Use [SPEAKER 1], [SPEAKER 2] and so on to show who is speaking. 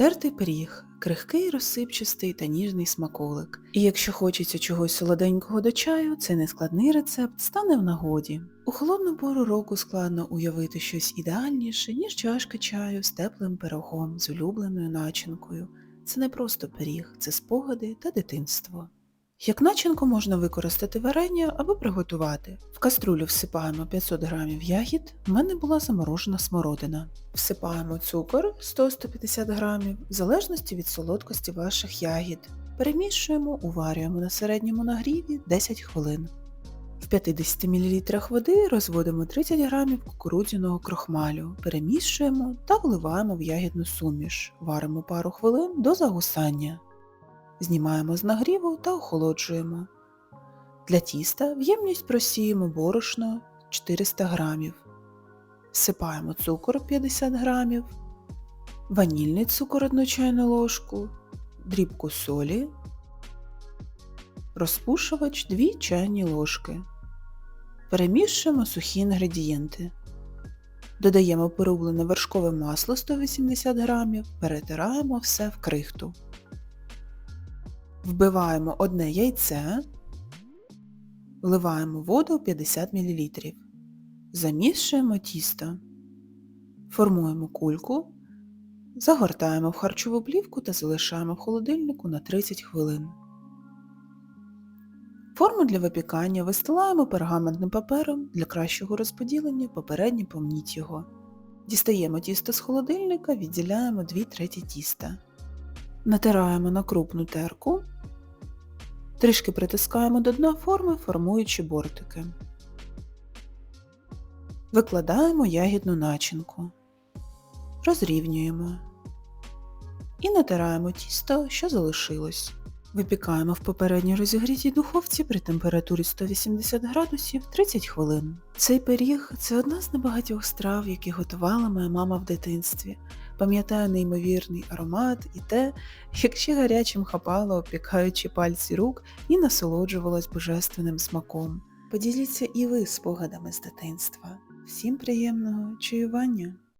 [SPEAKER 1] Тертий пиріг, крихкий, розсипчастий та ніжний смаколик. І якщо хочеться чогось солоденького до чаю, цей нескладний рецепт стане в нагоді. У холодну пору року складно уявити щось ідеальніше, ніж чашка чаю з теплим пирогом, з улюбленою начинкою. Це не просто пиріг, це спогади та дитинство. Як начинку можна використати варення або приготувати. В каструлю всипаємо 500 г ягід, в мене була заморожена смородина. Всипаємо цукор 100-150 г, в залежності від солодкості ваших ягід. Перемішуємо, уварюємо на середньому нагріві 10 хвилин. В 50 мл води розводимо 30 г кукурудзяного крохмалю, перемішуємо та вливаємо в ягідну суміш. Варимо пару хвилин до загусання. Знімаємо з нагріву та охолоджуємо. Для тіста в ємність просіємо борошно 400 г. Всипаємо цукор 50 г, ванільний цукор 1 чайну ложку, дрібку солі, розпушувач 2 чайні ложки. Перемішуємо сухі інгредієнти. Додаємо перублене вершкове масло 180 г, перетираємо все в крихту. Вбиваємо одне яйце, вливаємо воду 50 мл. Замішуємо тісто. Формуємо кульку, загортаємо в харчову плівку та залишаємо в холодильнику на 30 хвилин. Форму для випікання вистилаємо пергаментним папером для кращого розподілення, попередньо помніть його. Дістаємо тісто з холодильника, відділяємо 2 треті тіста. Натираємо на крупну терку, трішки притискаємо до дна форми, формуючи бортики. Викладаємо ягідну начинку, розрівнюємо і натираємо тісто, що залишилось. Випікаємо в попередньо розігрітій духовці при температурі 180 градусів 30 хвилин. Цей пиріг – це одна з небагатьох страв, які готувала моя мама в дитинстві. Пам'ятаю неймовірний аромат і те, як ще гарячим хапала, опікаючи пальці рук і насолоджувалась божественним смаком. Поділіться і ви спогадами з дитинства. Всім приємного чаювання!